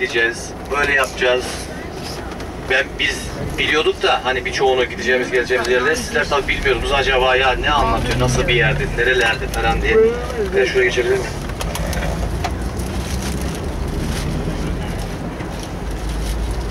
gideceğiz, böyle yapacağız. Ben biz biliyorduk da hani birçoğunu gideceğimiz geleceğimiz yerler sizler tabii bilmiyordunuz acaba ya ne anlatıyor, nasıl bir yerde, nerelerde falan diye. Ben şuraya geçebilir miyim?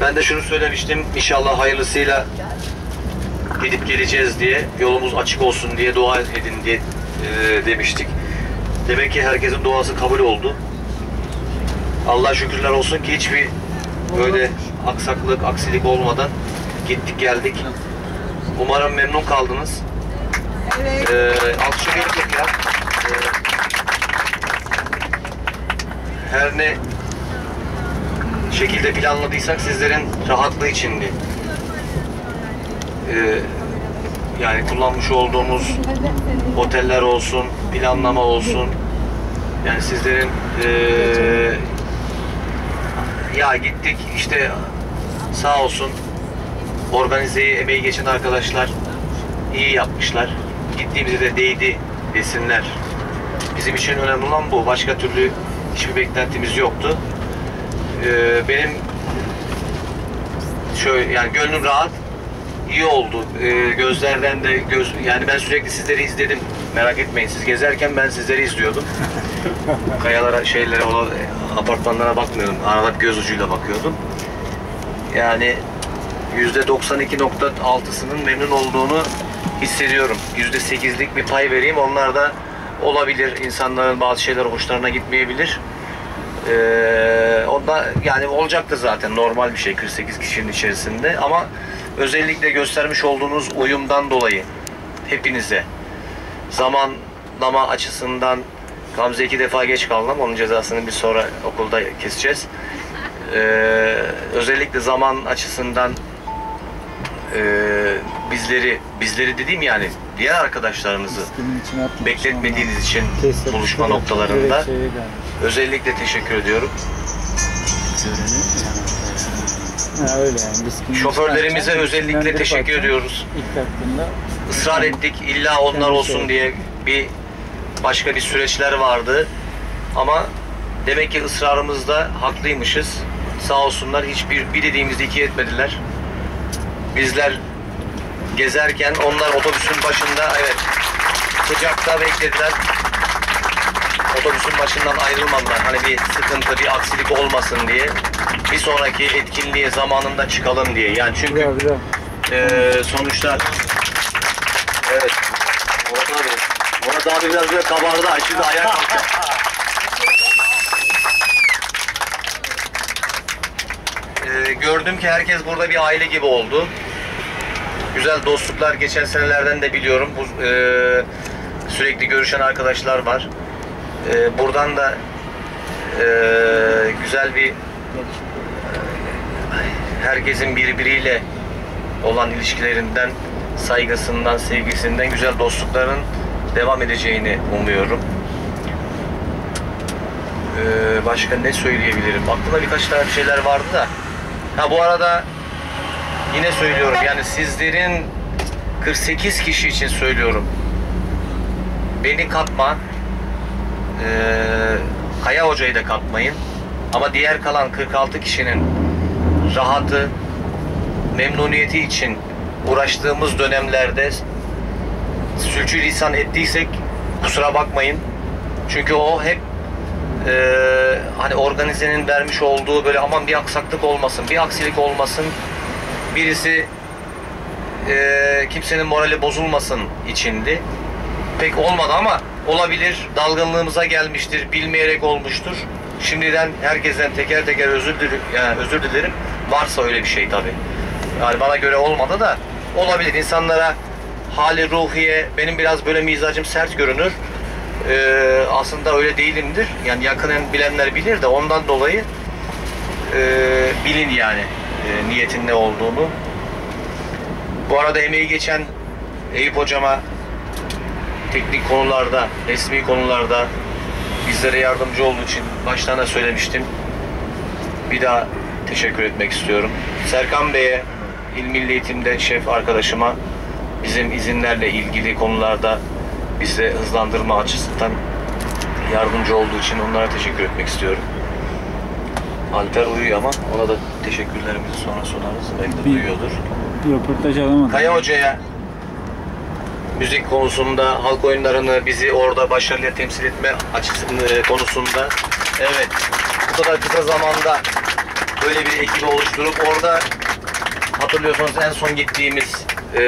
Ben de şunu söylemiştim inşallah hayırlısıyla gidip geleceğiz diye yolumuz açık olsun diye dua edin diye e, demiştik. Demek ki herkesin duası kabul oldu. Allah şükürler olsun ki hiçbir böyle aksaklık, aksilik olmadan gittik geldik. Umarım memnun kaldınız. Evet. Ee, alkışa gerek yok ya. Ee, her ne şekilde planladıysak sizlerin rahatlığı içindi. Ee, yani kullanmış olduğumuz oteller olsun, planlama olsun. Yani sizlerin ee, ya gittik işte sağ olsun organizeyi emeği geçen arkadaşlar iyi yapmışlar. Gittiğimizde de değdi desinler. Bizim için önemli olan bu. Başka türlü hiçbir beklentimiz yoktu. Ee, benim şöyle yani gönlüm rahat iyi oldu. Ee, gözlerden de göz yani ben sürekli sizleri izledim. Merak etmeyin siz gezerken ben sizleri izliyordum. Kayalara, şeylere, o apartmanlara bakmıyordum. Arada göz ucuyla bakıyordum. Yani %92.6'sının memnun olduğunu hissediyorum. %8'lik bir pay vereyim. Onlar da olabilir. İnsanların bazı şeyler hoşlarına gitmeyebilir. Ee, onda yani olacaktır zaten normal bir şey 48 kişinin içerisinde ama özellikle göstermiş olduğunuz uyumdan dolayı hepinize zamanlama açısından Gamze iki defa geç kaldı ama onun cezasını bir sonra okulda keseceğiz. Ee, özellikle zaman açısından e, bizleri bizleri dediğim yani diğer atmak bekletmediğiniz için buluşma noktalarında. Özellikle teşekkür ediyorum. Ha, öyle yani. Biz Şoförlerimize özellikle teşekkür atacağız? ediyoruz. İlk taktığında Israr ettik illa onlar olsun diye bir başka bir süreçler vardı. Ama demek ki ısrarımızda haklıymışız. Sağ olsunlar hiçbir bir dediğimizde iki etmediler. Bizler gezerken onlar otobüsün başında evet sıcakta beklediler. Otobüsün başından ayrılmadılar. Hani bir sıkıntı, bir aksilik olmasın diye. Bir sonraki etkinliğe zamanında çıkalım diye. Yani çünkü Biraz biraz. ee, sonuçta evet Murat abi Murat abi biraz böyle kabardı şimdi ayağa kalkacak. Ee, gördüm ki herkes burada bir aile gibi oldu. Güzel dostluklar geçen senelerden de biliyorum. Bu e, sürekli görüşen arkadaşlar var. E, buradan da e, güzel bir herkesin birbiriyle olan ilişkilerinden, saygısından, sevgisinden, güzel dostlukların devam edeceğini umuyorum. Ee, başka ne söyleyebilirim? Aklımda birkaç tane bir şeyler vardı da. Ha bu arada yine söylüyorum yani sizlerin 48 kişi için söylüyorum. Beni katma. Ee, Kaya Hoca'yı da katmayın. Ama diğer kalan 46 kişinin rahatı, memnuniyeti için uğraştığımız dönemlerde sürçülisan ettiysek kusura bakmayın. Çünkü o hep eee, hani organizenin vermiş olduğu böyle aman bir aksaklık olmasın, bir aksilik olmasın, birisi eee, kimsenin morali bozulmasın içindi. Pek olmadı ama olabilir, dalgınlığımıza gelmiştir, bilmeyerek olmuştur. Şimdiden herkesten teker teker özür dilerim, yani özür dilerim. Varsa öyle bir şey tabii. Yani bana göre olmadı da olabilir. İnsanlara hali ruhiye benim biraz böyle mizacım sert görünür. Ee, aslında öyle değilimdir. Yani yakinen bilenler bilir de ondan dolayı e, bilin yani e, niyetin ne olduğunu. Bu arada emeği geçen Eyüp hocama teknik konularda, resmi konularda bizlere yardımcı olduğu için baştan da söylemiştim. Bir daha teşekkür etmek istiyorum. Serkan Bey'e, İl Milli Eğitim'de şef arkadaşıma bizim izinlerle ilgili konularda bize hızlandırma açısından yardımcı olduğu için onlara teşekkür etmek istiyorum. Alper uyuyor ama ona da teşekkürlerimizi sonra sunarız. Belki de Bir- duyuyordur. Bir röportaj alamadım. Kaya Hoca'ya müzik konusunda, halk oyunlarını bizi orada başarıyla temsil etme açısından e, konusunda evet bu kadar kısa zamanda böyle bir ekibi oluşturup orada hatırlıyorsanız en son gittiğimiz e,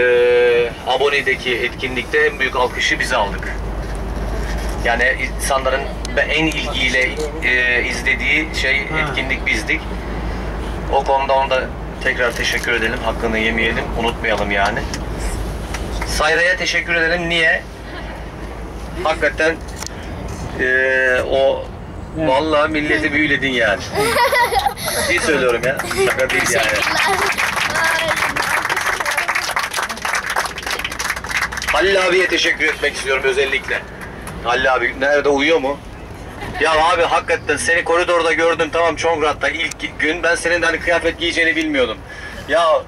abonedeki etkinlikte en büyük alkışı biz aldık. Yani insanların en ilgiyle e, izlediği şey etkinlik bizdik. O konuda ona da tekrar teşekkür edelim. Hakkını yemeyelim, unutmayalım yani. Sayra'ya teşekkür edelim. Niye? Hakikaten eee, o Evet. vallahi milleti büyüledin yani. İyi söylüyorum ya. Şaka değil yani. Halil abiye teşekkür etmek istiyorum özellikle. Halil abi nerede uyuyor mu? Ya abi hakikaten seni koridorda gördüm tamam Çongrat'ta ilk gün ben senin de hani kıyafet giyeceğini bilmiyordum. Ya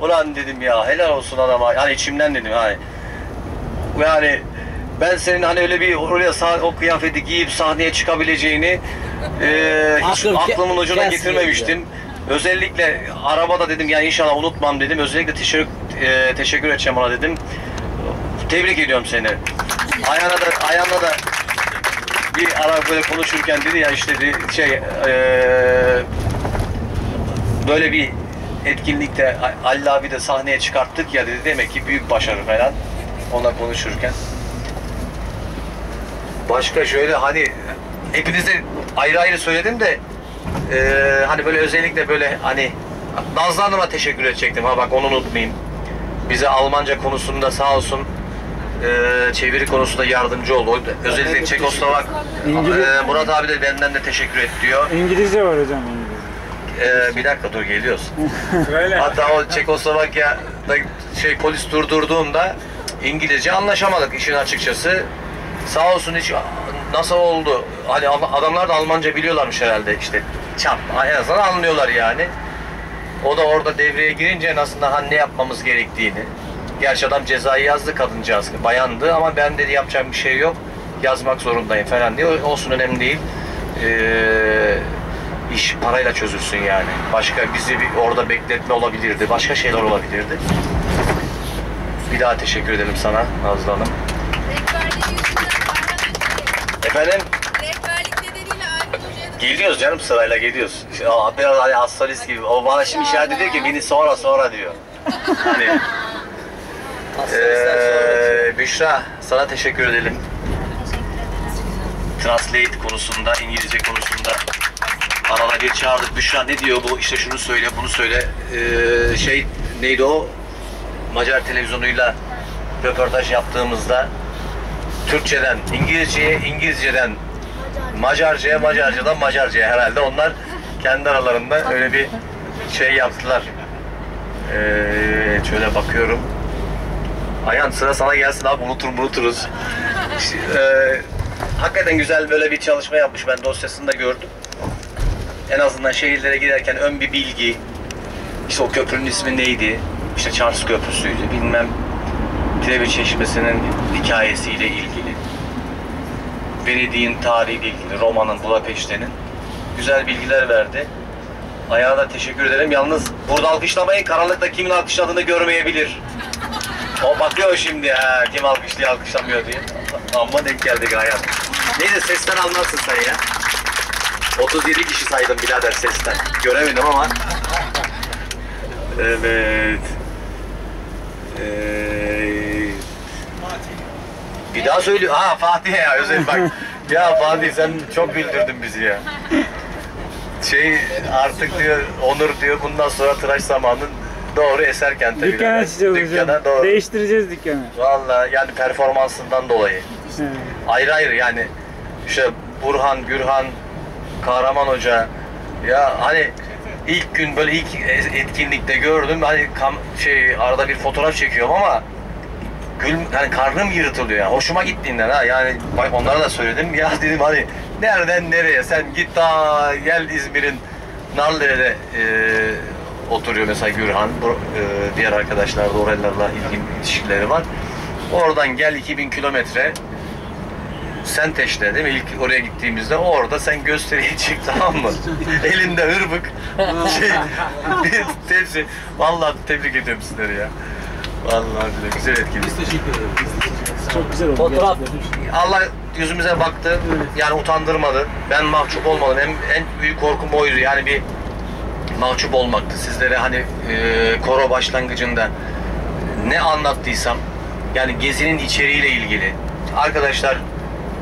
ulan dedim ya helal olsun adama yani içimden dedim hani yani ben senin hani öyle bir oraya sah- o kıyafeti giyip sahneye çıkabileceğini e, hiç Aklım ke- aklımın ucuna gelsin getirmemiştim. Özellikle arabada dedim ya inşallah unutmam dedim. Özellikle teşekkür, e, teşekkür edeceğim ona dedim. Tebrik ediyorum seni. Ayağına da ayağına da bir ara böyle konuşurken dedi ya işte dedi, şey eee, böyle bir etkinlikte Ali abi de sahneye çıkarttık ya dedi demek ki büyük başarı falan onunla konuşurken. Başka şöyle hani hepinize ayrı ayrı söyledim de eee, hani böyle özellikle böyle hani Nazlı Hanım'a teşekkür edecektim ha bak onu unutmayayım. Bize Almanca konusunda sağ olsun eee, çeviri konusunda yardımcı oldu. Özellikle Çekoslovak İngiliz- eee, Murat abi de benden de teşekkür et diyor. İngilizce var hocam Eee, bir dakika dur geliyoruz. Hatta o Çekoslovakya'da şey polis durdurduğunda İngilizce anlaşamadık işin açıkçası. Sağ olsun hiç nasıl oldu? Hani adamlar da Almanca biliyorlarmış herhalde işte. Çap en azından anlıyorlar yani. O da orada devreye girince en azından hani ne yapmamız gerektiğini. Gerçi adam cezayı yazdı kadıncağız. Bayandı ama ben dedi yapacağım bir şey yok. Yazmak zorundayım falan diye. Olsun önemli değil. Ee, iş parayla çözülsün yani. Başka bizi bir orada bekletme olabilirdi. Başka şeyler olabilirdi. Bir daha teşekkür ederim sana Nazlı Hanım. Efendim geliyoruz canım sırayla geliyoruz. Aa, biraz hani astrolist gibi. O bana şimdi işaret ediyor ki beni sonra sonra diyor. Hani Ee, Büşra sana teşekkür edelim. Translate konusunda, İngilizce konusunda arada bir çağırdık. Büşra ne diyor bu? İşte şunu söyle, bunu söyle. Ee, şey neydi o? Macar televizyonuyla röportaj yaptığımızda Türkçeden İngilizceye, İngilizceden Macarca'ya, Macarca'dan Macarca'ya herhalde onlar kendi aralarında öyle bir şey yaptılar. Ee, şöyle bakıyorum. Ayhan sıra sana gelsin abi unutur unuturuz. Ee, hakikaten güzel böyle bir çalışma yapmış ben dosyasını da gördüm. En azından şehirlere giderken ön bir bilgi, işte o köprünün ismi neydi, işte Charles Köprüsü'ydü bilmem Trevi Çeşmesi'nin hikayesiyle ilgili. Venedik'in tarihiyle ilgili, Roma'nın, Budapeşte'nin güzel bilgiler verdi. Ayağa da teşekkür ederim. Yalnız burada alkışlamayın, karanlıkta kimin alkışladığını görmeyebilir. O bakıyor şimdi ha, kim alkışlıyor alkışlamıyor diye. Amma denk geldik hayat. Neyse sesten anlarsın sen ya. 37 kişi saydım birader sesten. Göremedim ama. Evet. Ee, bir daha söylüyor. Ha Fatih ya özel bak. ya Fatih sen çok güldürdün bizi ya. Şey artık diyor Onur diyor bundan sonra tıraş zamanın doğru Eserkent'e Dükkan birader. açacağız Dükkana doğru. Değiştireceğiz dükkanı. Valla yani performansından dolayı. Evet. Ayrı ayrı yani işte Burhan, Gürhan, Kahraman Hoca ya hani ilk gün böyle ilk etkinlikte gördüm hani kam, şey arada bir fotoğraf çekiyorum ama gül hani karnım yırtılıyor ya. Hoşuma gittiğinden ha yani onlara da söyledim ya dedim hani nereden nereye sen git daha gel İzmir'in Narlıdere'de e, oturuyor mesela Gürhan. E, diğer arkadaşlar da ilgili ilişkileri var. Oradan gel 2000 kilometre Senteş'te değil mi? İlk oraya gittiğimizde orada sen gösteriye çık tamam mı? Elinde hırбık şey bir tepsi. Vallahi tebrik ediyorum sizleri ya. Vallahi bile güzel etkinlik. Çok güzel oldu. Fotoğraf. gerçekten. Allah yüzümüze baktı. Yani utandırmadı. Ben mahcup olmadım. En, en büyük korkum oydu. Yani bir mahcup olmaktı. Sizlere hani e, koro başlangıcında ne anlattıysam yani gezinin içeriğiyle ilgili arkadaşlar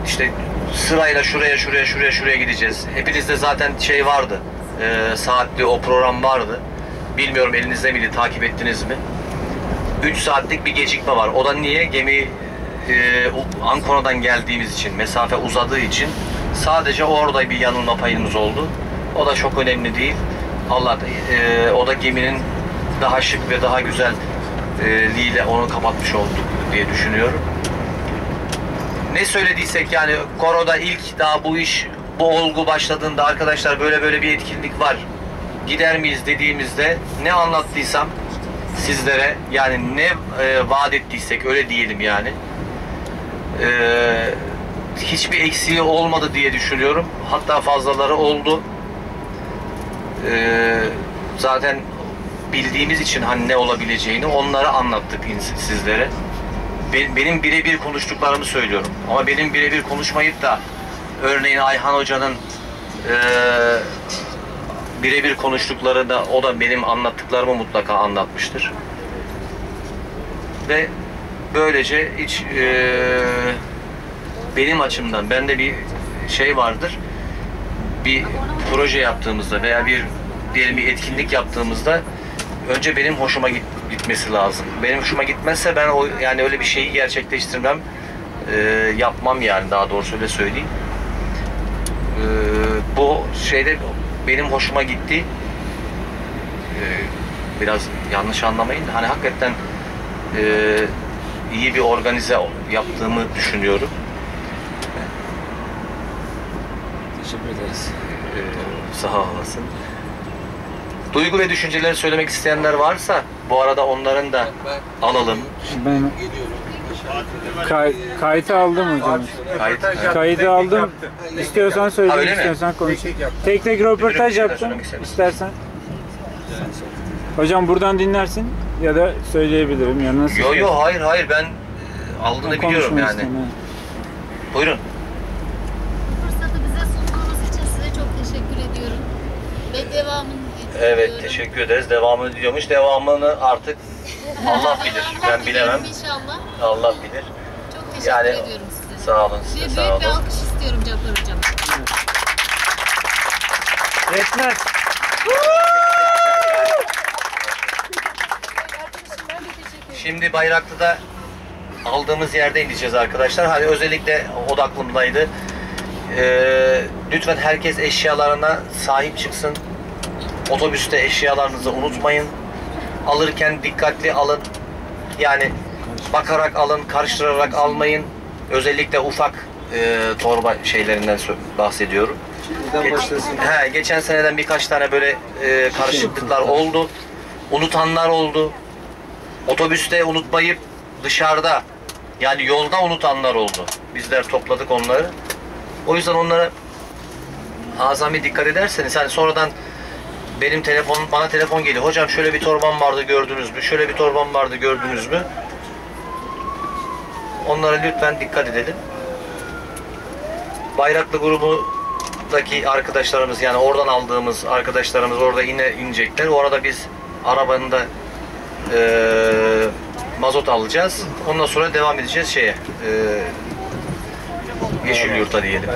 işte sırayla şuraya şuraya şuraya şuraya gideceğiz. Hepinizde zaten şey vardı. E, saatli o program vardı. Bilmiyorum elinizde miydi takip ettiniz mi? 3 saatlik bir gecikme var. O da niye? Gemi e, Ankara'dan geldiğimiz için, mesafe uzadığı için sadece orada bir yanılma payımız oldu. O da çok önemli değil. Allah e, o da geminin daha şık ve daha güzel e, liğiyle onu kapatmış olduk diye düşünüyorum. Ne söylediysek yani Koro'da ilk daha bu iş bu olgu başladığında arkadaşlar böyle böyle bir etkinlik var. Gider miyiz dediğimizde ne anlattıysam sizlere yani ne e, vaat ettiysek öyle diyelim yani. E, hiçbir eksiği olmadı diye düşünüyorum. Hatta fazlaları oldu. E, zaten bildiğimiz için hani ne olabileceğini onları anlattık sizlere. Be- Benim birebir konuştuklarımı söylüyorum. Ama benim birebir konuşmayıp da örneğin Ayhan Hoca'nın e, birebir konuştukları da o da benim anlattıklarımı mutlaka anlatmıştır. Ve böylece hiç e, benim açımdan bende bir şey vardır. Bir proje yaptığımızda veya bir diyelim bir etkinlik yaptığımızda önce benim hoşuma git, gitmesi lazım. Benim hoşuma gitmezse ben o yani öyle bir şeyi gerçekleştirmem, e, yapmam yani daha doğrusu öyle söyleyeyim. Ee, bu şeyde benim hoşuma gitti. Ee, biraz yanlış anlamayın. Hani hakikaten e, iyi bir organize yaptığımı düşünüyorum. Teşekkür ederiz. Ee, sağ olasın. Duygu ve düşünceleri söylemek isteyenler varsa bu arada onların da alalım. Ben kay, kayıtı aldım hocam. Kayıt. Kaydı aldım. İstiyorsan Ha, söyle, öyle mi? istiyorsan konuş. Tek tek röportaj yaptım. misin? İstersen. Hocam buradan dinlersin ya da söyleyebilirim. Ya nasıl? Yo yo hayır hayır ben e, aldığını biliyorum yani. istemem. Buyurun. Fırsatı bize sunduğunuz için size çok teşekkür ediyorum. Ve devamını Evet teşekkür ederiz. Devamını diliyormuş. Devamını artık Allah bilir. Ben bilemem. İnşallah. Allah bilir. Çok teşekkür Yani ediyorum size. sağ olun Ve size büyük sağ bir olun. alkış istiyorum Cafer Hocam. Yetmez. Şimdi Bayraklı'da aldığımız yerde ineceğiz arkadaşlar. Hani özellikle o da aklımdaydı. Ee, lütfen herkes eşyalarına sahip çıksın. Otobüste eşyalarınızı unutmayın. Alırken dikkatli alın. Yani bakarak alın, karıştırarak almayın. Özellikle ufak e, torba şeylerinden bahsediyorum. Geç- He, geçen seneden birkaç tane böyle e, karışıklıklar oldu. Unutanlar oldu. Otobüste unutmayıp dışarıda yani yolda unutanlar oldu. Bizler topladık onları. O yüzden onlara azami dikkat ederseniz hani sonradan benim telefon bana telefon geliyor. Hocam şöyle bir torban vardı gördünüz mü? Şöyle bir torban vardı gördünüz mü? Onlara lütfen dikkat edelim. Bayraklı grubundaki arkadaşlarımız yani oradan aldığımız arkadaşlarımız orada yine inecekler. Orada biz arabanın da eee mazot alacağız. Ondan sonra devam edeceğiz şeye. eee Yeşil yurta diyelim.